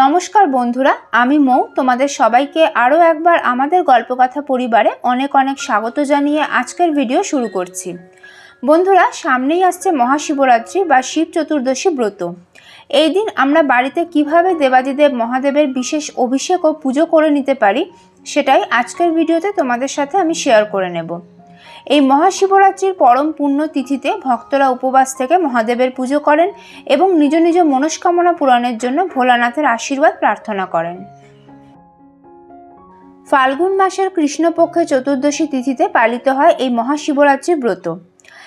নমস্কার বন্ধুরা, আমি মৌ। তোমাদের সবাইকে আরও একবার আমাদের গল্পকথা পরিবারে অনেক অনেক স্বাগত জানিয়ে আজকের ভিডিও শুরু করছি। বন্ধুরা, সামনেই আসছে মহাশিবরাত্রি বা শিব চতুর্দশী ব্রত। এই দিন আমরা বাড়িতে কীভাবে দেবাদিদেব মহাদেবের বিশেষ অভিষেক ও পুজো করে নিতে পারি সেটাই আজকের ভিডিওতে তোমাদের সাথে আমি শেয়ার করে নেব। এই মহাশিবরাত্রির পরম পুণ্য তিথিতে ভক্তরা উপবাস থেকে মহাদেবের পুজো করেন এবং নিজ নিজ মনস্কামনা পূরণের জন্য ভোলানাথের আশীর্বাদ প্রার্থনা করেন। ফাল্গুন মাসের কৃষ্ণপক্ষে চতুর্দশী তিথিতে পালিত হয় এই মহাশিবরাত্রি ব্রত।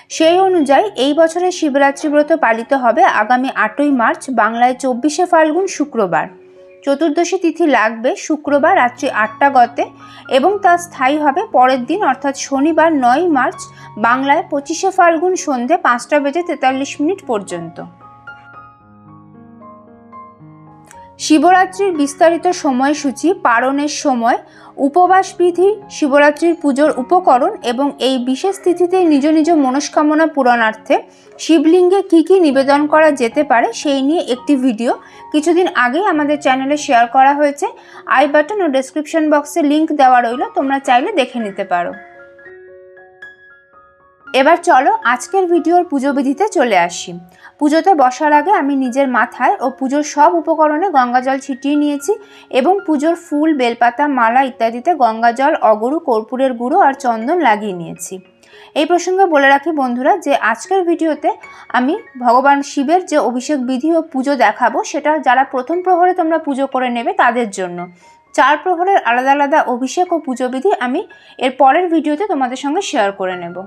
সেই অনুযায়ী এই বছরের শিবরাত্রি ব্রত পালিত হবে আগামী আটই মার্চ, বাংলায় চব্বিশে ফাল্গুন শুক্রবার। চতুর্দশী তিথি লাগবে শুক্রবার রাত্রি আটটা গতে এবং তা স্থায়ী হবে পরের দিন, অর্থাৎ শনিবার নয় মার্চ বাংলায় পঁচিশে ফাল্গুন সন্ধে পাঁচটা বেজে তেতাল্লিশ মিনিট পর্যন্ত। শিবরাত্রির বিস্তারিত সময়সূচি পারণের সময় উপবাস বিধি, শিবরাত্রির পুজোর উপকরণ এবং এই বিশেষ তিথিতে নিজ নিজ মনস্কামনা পূরণার্থে শিবলিঙ্গে কি কি নিবেদন করা যেতে পারে সেই নিয়ে একটি ভিডিও কিছুদিন আগেই আমাদের চ্যানেলে শেয়ার করা হয়েছে। আই বাটন ও ডেসক্রিপশন বক্সে লিংক দেওয়া রইল, তোমরা চাইলে দেখে নিতে পারো। এবার চলো আজকের ভিডিওর পুজো বিধিতে চলে আসি। পুজোতে বসার আগে আমি নিজের মাথায় ও পুজোর সব উপকরণে গঙ্গা জল ছিটিয়ে নিয়েছি এবং পুজোর ফুল, বেলপাতা, মালা ইত্যাদিতে গঙ্গা জল অগরু, কর্পূরের গুঁড়ো আর চন্দন লাগিয়ে নিয়েছি। এই প্রসঙ্গে বলে রাখি বন্ধুরা যে আজকের ভিডিওতে আমি ভগবান শিবের যে অভিষেক বিধি ও পুজো দেখাবো সেটা যারা প্রথম প্রহরে তোমরা পুজো করে নেবে তাদের জন্য। চার প্রহরের আলাদা আলাদা অভিষেক ও পুজো বিধি আমি এর পরের ভিডিওতে তোমাদের সঙ্গে শেয়ার করে নেব।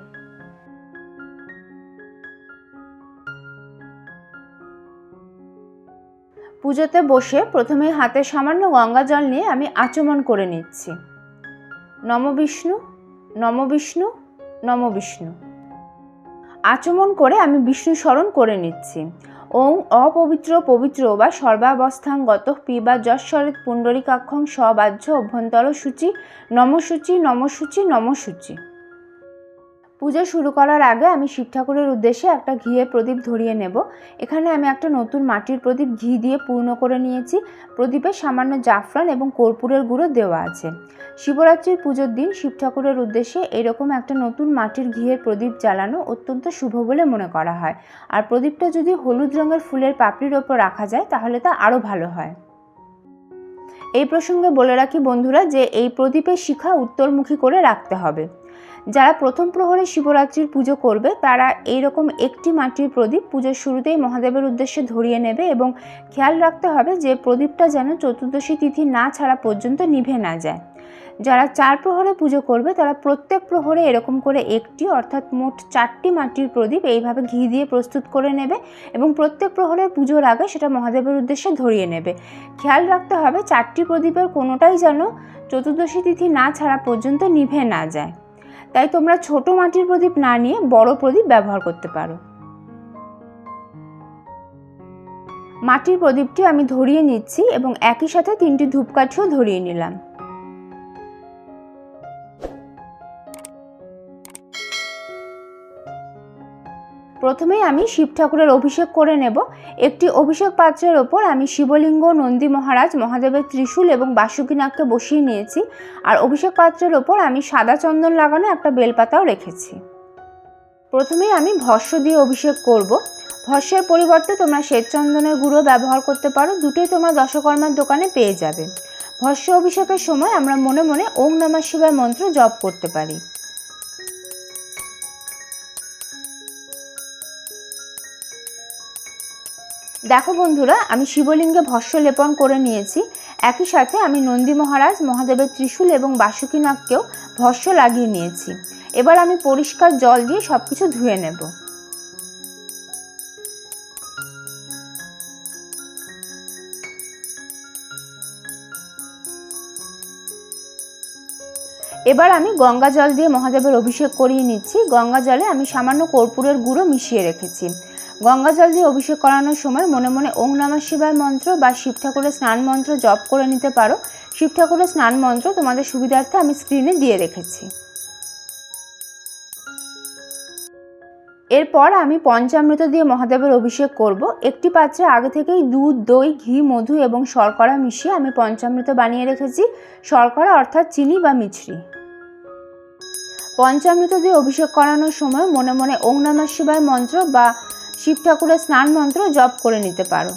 পুজোতে বসে প্রথমে হাতে সামান্য গঙ্গা জল নিয়ে আমি আচমন করে নিচ্ছি। নম বিষ্ণু নম বিষ্ণু নম বিষ্ণু। আচমন করে আমি বিষ্ণু স্মরণ করে নিচ্ছি। ওং অপবিত্র পবিত্র বা সর্বাবস্থাঙ্গত পিবা যশ্বরিত পুণ্ডরিকাক্ষং সবাহ্য অভ্যন্তর সূচি নমসূচি নমসূচি নমসূচি। পুজো শুরু করার আগে আমি শিব ঠাকুরের উদ্দেশ্যে একটা ঘিয়ের প্রদীপ ধরিয়ে নেব। এখানে আমি একটা নতুন মাটির প্রদীপ ঘি দিয়ে পূর্ণ করে নিয়েছি। প্রদীপে সামান্য জাফরান এবং কর্পূরের গুঁড়ো দেওয়া আছে। শিবরাত্রির পুজোর দিন শিব ঠাকুরের উদ্দেশ্যে এরকম একটা নতুন মাটির ঘিয়ের প্রদীপ জ্বালানো অত্যন্ত শুভ বলে মনে করা হয়। আর প্রদীপটা যদি হলুদ রঙের ফুলের পাপড়ির ওপর রাখা যায়, তাহলে তা আরও ভালো হয়। এই প্রসঙ্গে বলে রাখি বন্ধুরা যে এই প্রদীপের শিখা উত্তরমুখী করে রাখতে হবে। যারা প্রথম প্রহরে শিবরাত্রির পুজো করবে, তারা এইরকম একটি মাটির প্রদীপ পুজোর শুরুতেই মহাদেবের উদ্দেশ্যে ধরিয়ে নেবে এবং খেয়াল রাখতে হবে যে প্রদীপটা যেন চতুর্দশী তিথি না ছাড়া পর্যন্ত নিভে না যায়। যারা চার প্রহরে পুজো করবে, তারা প্রত্যেক প্রহরে এরকম করে একটি অর্থাৎ মোট চারটি মাটির প্রদীপ এইভাবে ঘি দিয়ে প্রস্তুত করে নেবে এবং প্রত্যেক প্রহরের পুজোর আগে সেটা মহাদেবের উদ্দেশ্যে ধরিয়ে নেবে। খেয়াল রাখতে হবে চারটি প্রদীপের কোনোটাই যেন চতুর্দশী তিথি না ছাড়া পর্যন্ত নিভে না যায়। তাই তোমরা ছোট মাটির প্রদীপ না নিয়ে বড় প্রদীপ ব্যবহার করতে পারো। মাটির প্রদীপটি আমি ধরিয়ে নিচ্ছি এবং একই সাথে তিনটি ধূপকাঠিও ধরিয়ে নিলাম। প্রথমেই আমি শিব ঠাকুরের অভিষেক করে নেব। একটি অভিষেক পাত্রের ওপর আমি শিবলিঙ্গ, নন্দী মহারাজ, মহাদেবের ত্রিশূল এবং বাসুকিনাগকে বসিয়ে নিয়েছি। আর অভিষেক পাত্রের ওপর আমি সাদা চন্দন লাগানো একটা বেলপাতাও রেখেছি। প্রথমেই আমি ভস্য দিয়ে অভিষেক করব। ভস্যের পরিবর্তে তোমরা শ্বেত চন্দনের গুঁড়ো ব্যবহার করতে পারো। দুটোই তোমরা দশকর্মার দোকানে পেয়ে যাবে। ভস্য অভিষেকের সময় আমরা মনে মনে ওং নমঃ শিবায় মন্ত্র জপ করতে পারি। দেখো বন্ধুরা, আমি শিবলিঙ্গে ভস্য লেপন করে নিয়েছি। একই সাথে আমি নন্দী মহারাজ, মহাদেবের ত্রিশূল এবং বাসুকিনাগকেও ভস্য লাগিয়ে নিয়েছি। এবার আমি পরিষ্কার জল দিয়ে সব কিছু ধুয়ে নেব। এবার আমি গঙ্গা জল দিয়ে মহাদেবের অভিষেক করিয়ে নিচ্ছি। গঙ্গা জলে আমি সামান্য কর্পূরের গুঁড়ো মিশিয়ে রেখেছি। গঙ্গা জল দিয়ে অভিষেক করানোর সময় মনে মনে ওং নমঃ শিবায় মন্ত্র বা শিব ঠাকুরের স্নান মন্ত্র জপ করে নিতে পারো। শিব ঠাকুরের স্নান মন্ত্র তোমাদের সুবিধার্থে আমি স্ক্রিনে দিয়ে রেখেছি। এরপর আমি পঞ্চামৃত দিয়ে মহাদেবের অভিষেক করব। একটি পাত্রে আগে থেকেই দুধ, দই, ঘি, মধু এবং শর্করা মিশিয়ে আমি পঞ্চামৃত বানিয়ে রেখেছি। শর্করা অর্থাৎ চিনি বা মিছরি। পঞ্চামৃত দিয়ে অভিষেক করানোর সময় মনে মনে ওং নমঃ শিবায় মন্ত্র বা শিব ঠাকুরের স্নান মন্ত্র জপ করে নিতে পারো।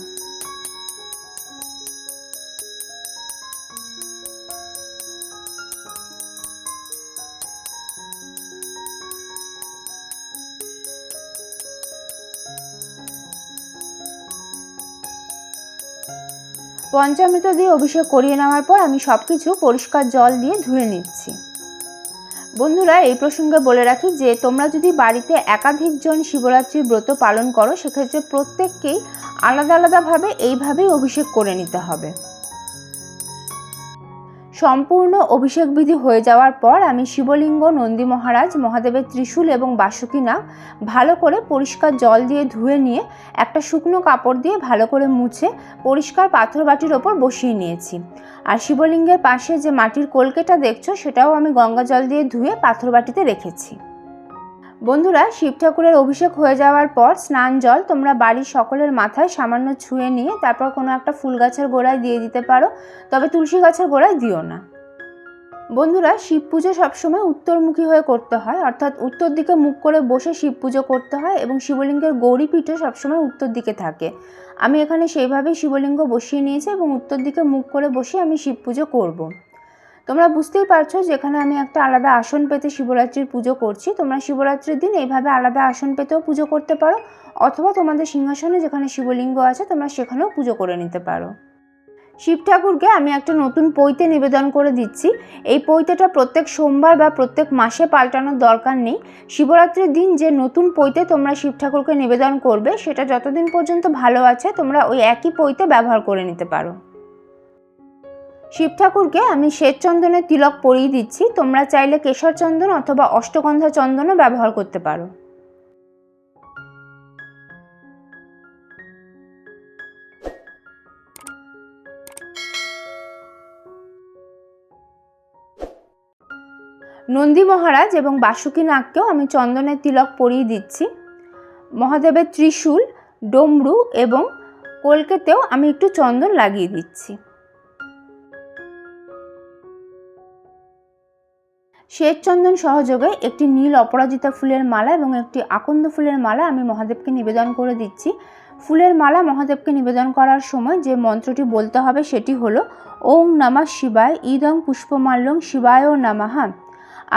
পঞ্চামৃত দিয়ে অভিষেক করিয়ে নেওয়ার পর আমি সব কিছু পরিষ্কার জল দিয়ে ধুয়ে নিচ্ছি। বন্ধুরা, এই প্রসঙ্গে বলে রাখি যে, তোমরা যদি বাড়িতে একাধিক জন শিবরাত্রির ব্রত পালন করো, সেক্ষেত্রে প্রত্যেককেই আলাদা আলাদাভাবে এইভাবেই অভিষেক করে নিতে হবে। সম্পূর্ণ অভিষেক বিধি হয়ে যাওয়ার পর আমি শিবলিঙ্গ, নন্দী মহারাজ, মহাদেবের ত্রিশূল এবং বাসুকি নাগ ভালো করে পরিষ্কার জল দিয়ে ধুয়ে নিয়ে একটা শুকনো কাপড় দিয়ে ভালো করে মুছে পরিষ্কার পাথর বাটির ওপর বসিয়ে নিয়েছি। আর শিবলিঙ্গের পাশে যে মাটির কলকেটা দেখছ, সেটাও আমি গঙ্গা জল দিয়ে ধুয়ে পাথর বাটিতে রেখেছি। বন্ধুরা, শিব ঠাকুরের অভিষেক হয়ে যাওয়ার পর স্নান জল তোমরা বাড়ির সকলের মাথায় সামান্য ছুঁয়ে নিয়ে তারপর কোনো একটা ফুল গাছের গোড়ায় দিয়ে দিতে পারো। তবে তুলসী গাছের গোড়ায় দিও না। বন্ধুরা, শিব পুজো সবসময় উত্তরমুখী হয়ে করতে হয়। অর্থাৎ উত্তর দিকে মুখ করে বসে শিব পুজো করতে হয় এবং শিবলিঙ্গের গৌরীপীঠও সবসময় উত্তর দিকে থাকে। আমি এখানে সেইভাবেই শিবলিঙ্গ বসিয়ে নিয়েছি এবং উত্তর দিকে মুখ করে বসে আমি শিব পুজো করব। তোমরা বুঝতেই পারছ যেখানে আমি একটা আলাদা আসন পেতে শিবরাত্রির পুজো করছি। তোমরা শিবরাত্রির দিন এইভাবে আলাদা আসন পেতেও পুজো করতে পারো, অথবা তোমাদের সিংহাসনে যেখানে শিবলিঙ্গ আছে, তোমরা সেখানেও পুজো করে নিতে পারো। শিব ঠাকুরকে আমি একটা নতুন পৈতে নিবেদন করে দিচ্ছি। এই পৈতেটা প্রত্যেক সোমবার বা প্রত্যেক মাসে পাল্টানোর দরকার নেই। শিবরাত্রির দিন যে নতুন পৈতে তোমরা শিব ঠাকুরকে নিবেদন করবে, সেটা যতদিন পর্যন্ত ভালো আছে, তোমরা ওই একই পৈতে ব্যবহার করে নিতে পারো। শিব ঠাকুরকে আমি শ্বেত চন্দনের তিলক পরিয়ে দিচ্ছি। তোমরা চাইলে কেশর চন্দন অথবা অষ্টগন্ধা চন্দনও ব্যবহার করতে পারো। নন্দী মহারাজ এবং বাসুকী নাগকেও আমি চন্দনের তিলক পরিয়ে দিচ্ছি। মহাদেবের ত্রিশূল, ডমরু এবং কলকেতেও আমি একটু চন্দন লাগিয়ে দিচ্ছি। শ্বেতচন্দন সহযোগে একটি নীল অপরাজিতা ফুলের মালা এবং একটি আকন্দ ফুলের মালা আমি মহাদেবকে নিবেদন করে দিচ্ছি। ফুলের মালা মহাদেবকে নিবেদন করার সময় যে মন্ত্রটি বলতে হবে সেটি হলো ওং নামা শিবায়, ইদং পুষ্পমাল্যং শিবায় ও নামাহা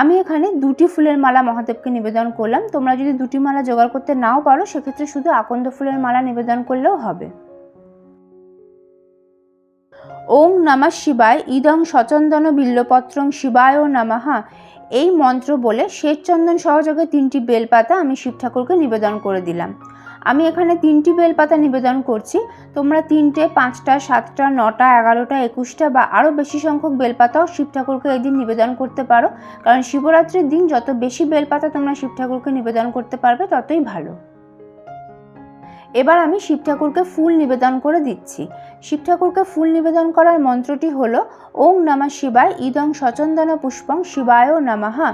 আমি এখানে দুটি ফুলের মালা মহাদেবকে নিবেদন করলাম। তোমরা যদি দুটি মালা জোগাড় করতে নাও পারো, সেক্ষেত্রে শুধু আকন্দ ফুলের মালা নিবেদন করলেও হবে। ওং নমঃ শিবায়, ইদং সচন্দন বিল্লপত্রং শিবায় ও নামাহা এই মন্ত্র বলে শ্বেতচন্দন সহযোগে তিনটি বেলপাতা আমি শিব ঠাকুরকে নিবেদন করে দিলাম। আমি এখানে তিনটি বেলপাতা নিবেদন করছি। তোমরা তিনটে, পাঁচটা, সাতটা, নটা, এগারোটা, একুশটা বা আরও বেশি সংখ্যক বেলপাতাও শিব ঠাকুরকে এই দিন নিবেদন করতে পারো। কারণ শিবরাত্রির দিন যত বেশি বেলপাতা তোমরা শিব ঠাকুরকে নিবেদন করতে পারবে, ততই ভালো। এবার আমি শিব ঠাকুরকে ফুল নিবেদন করে দিচ্ছি। শিব ঠাকুরকে ফুল নিবেদন করার মন্ত্রটি হলো ওং নমঃ শিবায়, ইদং সচন্দন পুষ্পং শিবায় নামাহা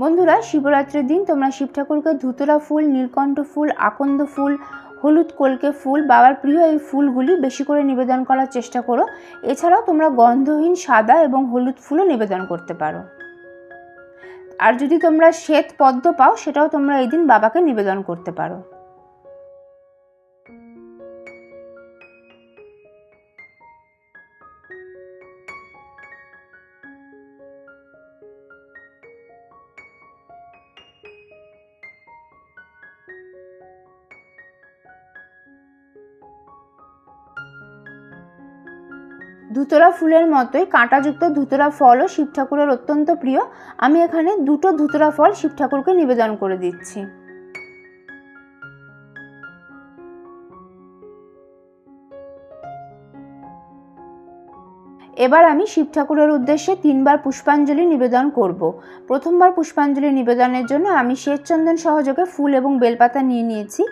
বন্ধুরা, শিবরাত্রির দিন তোমরা শিব ঠাকুরকে ধুতরা ফুল, নীলকণ্ঠ ফুল, আকন্দ ফুল, হলুদ কলকে ফুল, বাবার প্রিয় এই ফুলগুলি বেশি করে নিবেদন করার চেষ্টা করো। এছাড়াও তোমরা গন্ধহীন সাদা এবং হলুদ ফুলও নিবেদন করতে পারো। আর যদি তোমরা শ্বেত পদ্ম পাও, সেটাও তোমরা এই দিন বাবাকে নিবেদন করতে পারো। ধুতরা ফুলের মতোই কাঁটাযুক্ত ধুতরা ফলও শিব ঠাকুরের অত্যন্ত প্রিয়। আমি এখানে দুটো ধুতরা ফল শিব ঠাকুরকে নিবেদন করে দিচ্ছি। এবার আমি শিব ঠাকুরের উদ্দেশ্যে তিনবার পুষ্পাঞ্জলি নিবেদন করব। প্রথমবার পুষ্পাঞ্জলি নিবেদনের জন্য আমি শ্বেতচন্দন সহযোগে ফুল এবং বেলপাতা নিয়ে নিয়েছি।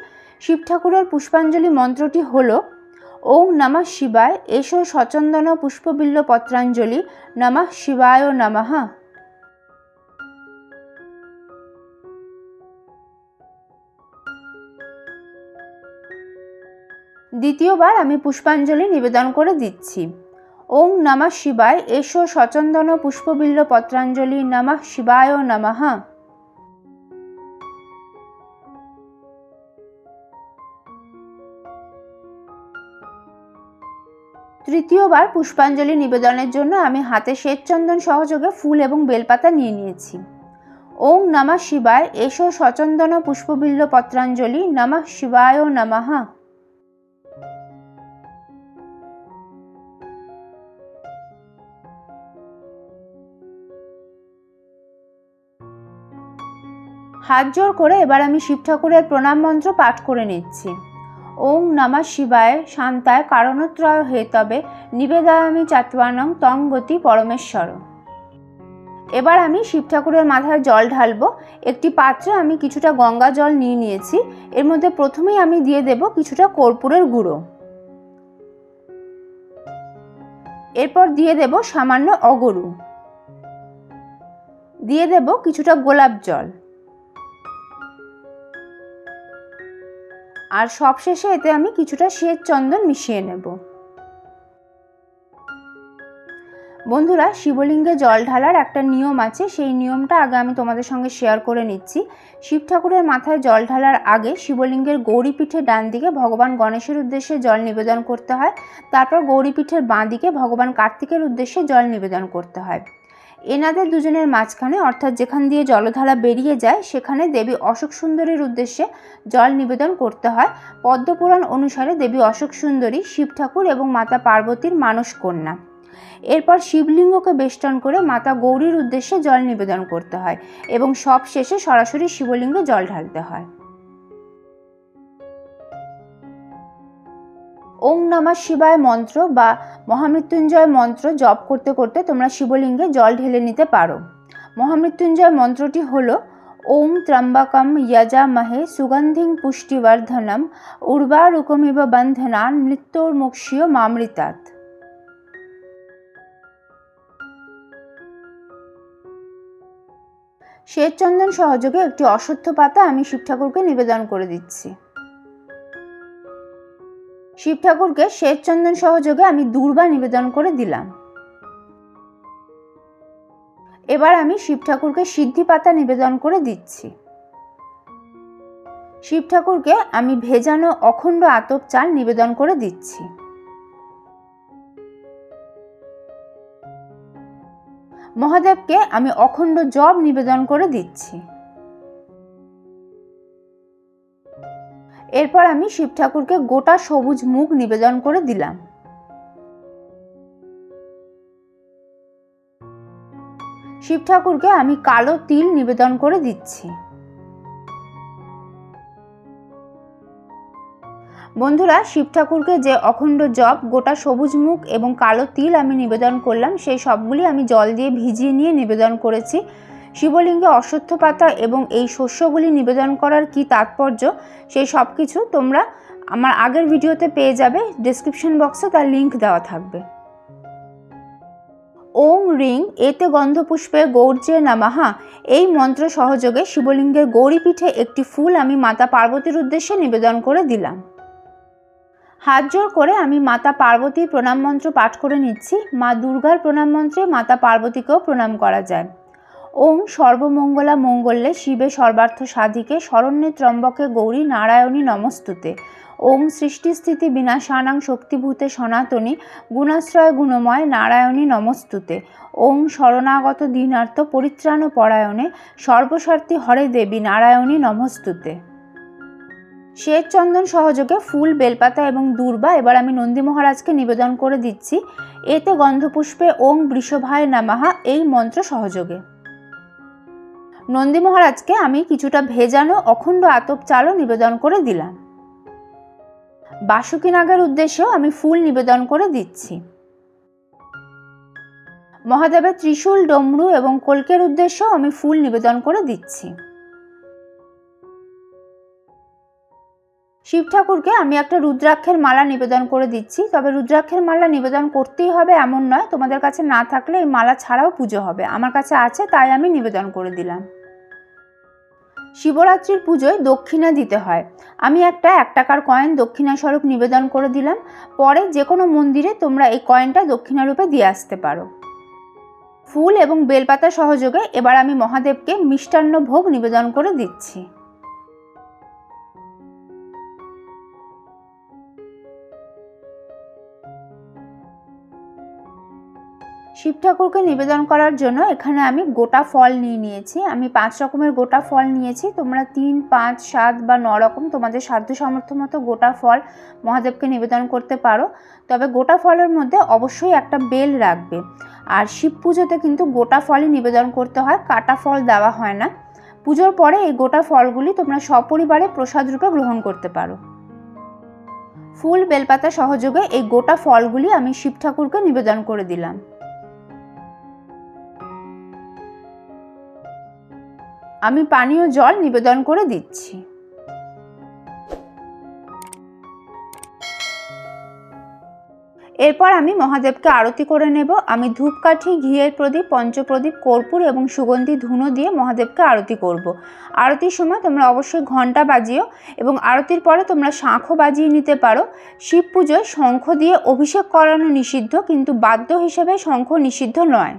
শিব ঠাকুরের পুষ্পাঞ্জলি মন্ত্রটি হলো ওং নমঃ শিবায়। এসো সচন্দন পুষ্পবিল্ল পত্রাঞ্জলি। নমঃ শিবায় নমঃ। দ্বিতীয়বার আমি পুষ্পাঞ্জলি নিবেদন করে দিচ্ছি। ওং নমঃ শিবায়। এসো সচন্দন পুষ্পবিল্ল পত্রাঞ্জলি। নমঃ শিবায় নমঃ। তৃতীয়বার পুষ্পাঞ্জলি নিবেদনের জন্য আমি হাতে শ্বেতচন্দন সহযোগে ফুল এবং বেলপাতা নিয়ে নিয়েছি। ওং নমঃ শিবায়, এসো সচন্দন পুষ্পবিল্ল পত্রাঞ্জলি, নমঃ শিবায় নমঃ। হাত জোর করে এবার আমি শিব ঠাকুরের প্রণাম মন্ত্র পাঠ করে নিচ্ছি। ওং নমঃ শিবায় শান্তায় কারণত্রয় হেতবে নিবেদায়ামি চাত্বানং তং গতি পরমেশ্বর। এবার আমি শিব ঠাকুরের মাথায় জল ঢালবো। একটি পাত্রে আমি কিছুটা গঙ্গা জল নিয়ে নিয়েছি। এর মধ্যে প্রথমেই আমি দিয়ে দেব কিছুটা কর্পূরের গুঁড়ো। এরপর দিয়ে দেব সামান্য অগরু। দিয়ে দেব কিছুটা গোলাপ জল। আর সবশেষে এতে আমি কিছুটা শ্বেত চন্দন মিশিয়ে নেব। বন্ধুরা, শিবলিঙ্গে জল ঢালার একটা নিয়ম আছে। সেই নিয়মটা আগে আমি তোমাদের সঙ্গে শেয়ার করে নিচ্ছি। শিব ঠাকুরের মাথায় জল ঢালার আগে শিবলিঙ্গের গৌরীপীঠে ডান দিকে ভগবান গণেশের উদ্দেশ্যে জল নিবেদন করতে হয়। তারপর গৌরীপীঠের বাঁ দিকে ভগবান কার্তিকের উদ্দেশ্যে জল নিবেদন করতে হয়। এনাদের দুজনের মাঝখানে, অর্থাৎ যেখান দিয়ে জলধারা বেরিয়ে যায়, সেখানে দেবী অশোক সুন্দরীর উদ্দেশ্যে জল নিবেদন করতে হয়। পদ্মপুরাণ অনুসারে দেবী অশোক সুন্দরী, শিব ঠাকুর এবং মাতা পার্বতীর মানস কন্যা। এরপর শিবলিঙ্গকে বেষ্টন করে মাতা গৌরীর উদ্দেশ্যে জল নিবেদন করতে হয় এবং সব শেষে সরাসরি শিবলিঙ্গে জল ঢালতে হয়। ওং নমঃ শিবায় মন্ত্র বা মহামৃত্যুঞ্জয় মন্ত্র জপ করতে করতে তোমরা শিবলিঙ্গে জল ঢেলে নিতে পারো। মহামৃত্যুঞ্জয় মন্ত্রটি হল, ওং ত্রম্বকম যজামহে সুগন্ধিং পুষ্টিবর্ধনম উর্বারুকমিব বন্ধনান মৃত্যুর্মুক্ষীয় মামৃতাত শ্বেতচন্দন সহযোগে একটি অশ্বত্থ পাতা আমি শিব ঠাকুরকে নিবেদন করে দিচ্ছি। শিব ঠাকুরকে শ্বেতচন্দন সহযোগে আমি দুর্বা নিবেদন করে দিলাম। এবার আমি শিব ঠাকুরকে সিদ্ধি পাতা নিবেদন করে দিচ্ছি। শিব ঠাকুরকে আমি ভেজানো অখণ্ড আতপ চাল নিবেদন করে দিচ্ছি। মহাদেবকে আমি অখণ্ড জব নিবেদন করে দিচ্ছি। এরপর আমি শিব ঠাকুরকে গোটা সবুজ মুখ নিবেদন করে দিলাম। শিব ঠাকুরকে আমি কালো তিল নিবেদন করে দিচ্ছি। বন্ধুরা, শিব ঠাকুরকে যে অখণ্ড জপ, গোটা সবুজ মুখ এবং কালো তিল আমি নিবেদন করলাম, সেই সবগুলি আমি জল দিয়ে ভিজিয়ে নিয়ে নিবেদন করেছি। শিবলিঙ্গে অশ্বত্থ পাতা এবং এই শস্যগুলি নিবেদন করার কি তাৎপর্য? সেই সব কিছু তোমরা আমার আগের ভিডিওতে পেয়ে যাবে। ডিসক্রিপশন বক্সে তার লিঙ্ক দেওয়া থাকবে। ওং রিং এতে গন্ধপুষ্পে গৌর্যে নামাহা এই মন্ত্র সহযোগে শিবলিঙ্গের গৌরীপীঠে একটি ফুল আমি মাতা পার্বতীর উদ্দেশ্যে নিবেদন করে দিলাম। হাত জোর করে আমি মাতা পার্বতীর প্রণাম মন্ত্র পাঠ করে নিচ্ছি। মা দুর্গার প্রণাম মন্ত্রে মাতা পার্বতীকেও প্রণাম করা যায়। ওং সর্বমঙ্গলা মঙ্গলে শিবে সর্বার্থ সাধিকে, শরণ্যে ত্রম্বকে গৌরী নারায়ণী নমস্তুতে। ওং সৃষ্টিস্থিতি বিনাশানাং শক্তিভূতে সনাতনী, গুণাশ্রয় গুণময় নারায়ণী নমস্তুতে। ওং শরণাগত দীনার্থ পরিত্রাণ পরায়ণে সর্বস্বার্থী হরে দেবী নারায়ণী নমস্তুতে। শ্বেত চন্দন সহযোগে ফুল, বেলপাতা এবং দূর্বা, এবার আমি নন্দী মহারাজকে নিবেদন করে দিচ্ছি। এতে গন্ধপুষ্পে ওং বৃষভায় নামাহা, এই মন্ত্র সহযোগে। নন্দী মহারাজকে আমি কিছুটা ভেজানো অখণ্ড আতপ চালও নিবেদন করে দিলাম। বাসুকি নাগের উদ্দেশ্যেও আমি ফুল নিবেদন করে দিচ্ছি। মহাদেবের ত্রিশূল ডমরু এবং কলকের উদ্দেশ্যেও আমি ফুল নিবেদন করে দিচ্ছি। শিব ঠাকুরকে আমি একটা রুদ্রাক্ষের মালা নিবেদন করে দিচ্ছি। তবে রুদ্রাক্ষের মালা নিবেদন করতেই হবে এমন নয়, তোমাদের কাছে না থাকলে এই মালা ছাড়াও পুজো হবে। আমার কাছে আছে, তাই আমি নিবেদন করে দিলাম। শিবরাত্রির পুজোয় দক্ষিণা দিতে হয়। আমি একটা এক টাকার কয়েন দক্ষিণা স্বরূপ নিবেদন করে দিলাম। পরে যে কোনো মন্দিরে তোমরা এই কয়েনটা দক্ষিণা রূপে দিয়ে আসতে পারো। ফুল এবং বেলপাতা সহযোগে এবার আমি মহাদেবকে মিষ্টান্ন ভোগ নিবেদন করে দিচ্ছি। শিব ঠাকুরকে নিবেদন করার জন্য এখানে আমি গোটা ফল নিয়ে নিয়েছি। আমি পাঁচ রকমের গোটা ফল নিয়েছি। তোমরা তিন, পাঁচ, সাত বা ন রকম তোমাদের সাধ্য সামর্থ্য মতো গোটা ফল মহাদেবকে নিবেদন করতে পারো। তবে গোটা ফলের মধ্যে অবশ্যই একটা বেল রাখবে। আর শিব পুজোতে কিন্তু গোটা ফলই নিবেদন করতে হয়, কাটা ফল দেওয়া হয় না। পুজোর পরে এই গোটা ফলগুলি তোমরা সপরিবারে প্রসাদ রূপে গ্রহণ করতে পারো। ফুল, বেলপাতা সহযোগে এই গোটা ফলগুলি আমি শিব ঠাকুরকে নিবেদন করে দিলাম। আমি পানীয় জল নিবেদন করে দিচ্ছি। এরপর আমি মহাদেবকে আরতি করে নেব। আমি ধূপকাঠি, ঘিয়ের প্রদীপ, পঞ্চপ্রদীপ, কর্পূর এবং সুগন্ধি ধুনো দিয়ে মহাদেবকে আরতি করব। আরতির সময় তোমরা অবশ্যই ঘণ্টা বাজিও এবং আরতির পরে তোমরা শাঁখও বাজিয়ে নিতে পারো। শিব পুজোয় শঙ্খ দিয়ে অভিষেক করানো নিষিদ্ধ, কিন্তু বাদ্য হিসেবে শঙ্খ নিষিদ্ধ নয়।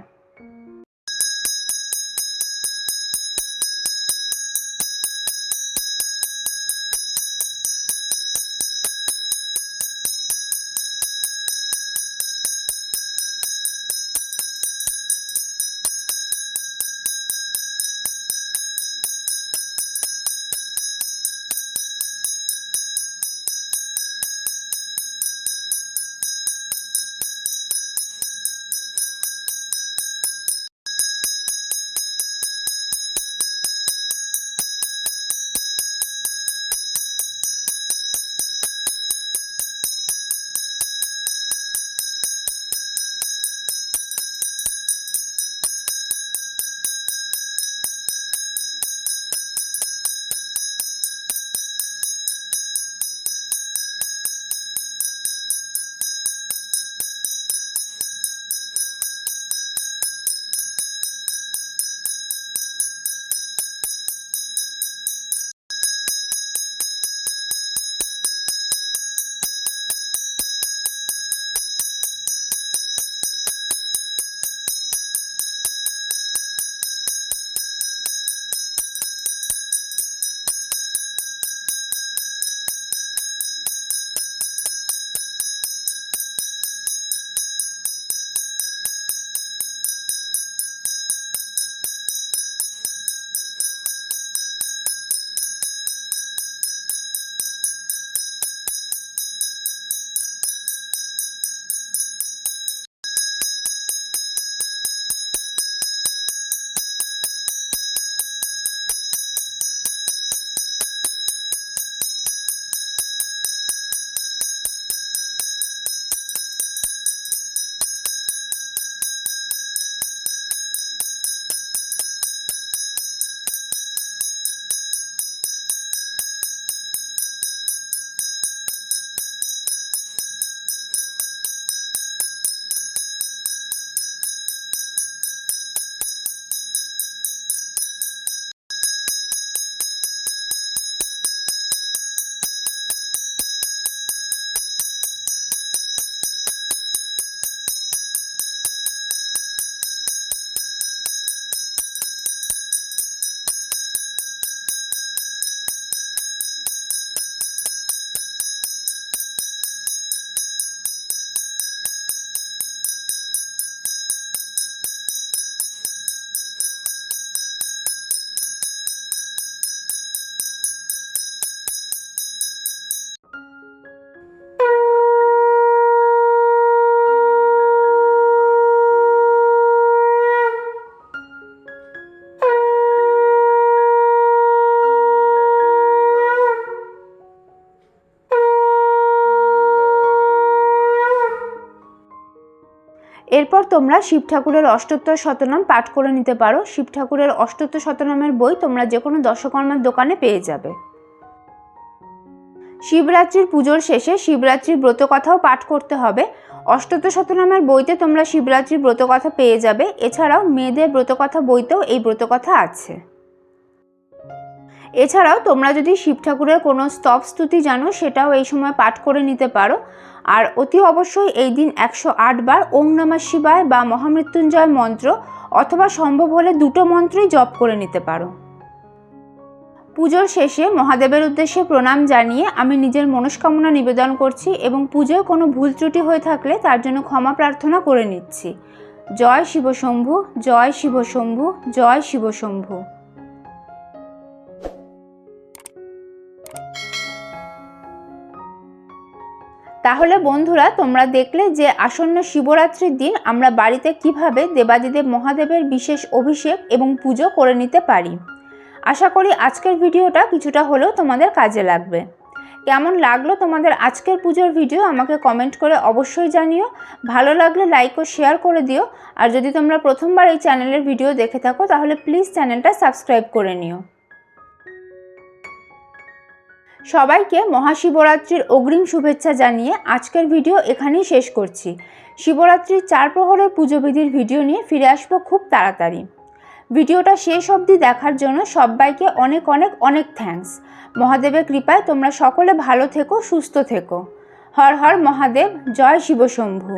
এরপর তোমরা শিব ঠাকুরের অষ্টোত্তর শতনাম পাঠ করে নিতে পারো। শিব ঠাকুরের অষ্টোত্তর শতনামের বই তোমরা যে কোনো দশকর্মার দোকানে পেয়ে যাবে। শিবরাত্রির পুজোর শেষে শিবরাত্রির ব্রতকথাও পাঠ করতে হবে। অষ্টত শতনামের বইতে তোমরা শিবরাত্রির ব্রতকথা পেয়ে যাবে। এছাড়াও মেয়েদের ব্রতকথা বইতেও এই ব্রতকথা আছে। এছাড়াও তোমরা যদি শিব ঠাকুরের কোনো স্তব স্তুতি জানো, সেটাও এই সময় পাঠ করে নিতে পারো। আর অতি অবশ্যই এই দিন একশো বার ওম নমঃ শিবায় বা মহামৃত্যুঞ্জয় মন্ত্র অথবা সম্ভব হলে দুটো মন্ত্রই জপ করে নিতে পারো। পুজোর শেষে মহাদেবের উদ্দেশ্যে প্রণাম জানিয়ে আমি নিজের মনস্কামনা নিবেদন করছি এবং পুজোয় কোনো ভুল ত্রুটি হয়ে থাকলে তার জন্য ক্ষমা প্রার্থনা করে নিচ্ছি। জয় শিবশম্ভু জয় শিবশম্ভু জয় শিবশম্ভু। তাহলে বন্ধুরা, তোমরা দেখলে যে আসন্ন শিবরাত্রির দিন আমরা বাড়িতে কীভাবে দেবাদিদেব মহাদেবের বিশেষ অভিষেক এবং পুজো করে নিতে পারি। আশা করি আজকের ভিডিওটা কিছুটা হলেও তোমাদের কাজে লাগবে। কেমন লাগল তোমাদের আজকের পুজোর ভিডিও আমাকে কমেন্ট করে অবশ্যই জানিও। ভালো লাগলে লাইক ও শেয়ার করে দিও। আর যদি তোমরা প্রথমবার এই চ্যানেলের ভিডিও দেখে থাকো, তাহলে প্লিজ চ্যানেলটা সাবস্ক্রাইব করে নিও। সবাইকে মহাশিবরাত্রির অগ্রিম শুভেচ্ছা জানিয়ে আজকের ভিডিও এখানেই শেষ করছি। শিবরাত্রির চার প্রহরের পুজোবিধির ভিডিও নিয়ে ফিরে আসব খুব তাড়াতাড়ি। ভিডিওটা শেষ অবধি দেখার জন্য সবাইকে অনেক অনেক অনেক থ্যাঙ্কস। মহাদেবের কৃপায় তোমরা সকলে ভালো থেকো, সুস্থ থেকো। হর হর মহাদেব, জয় শিবশম্ভু।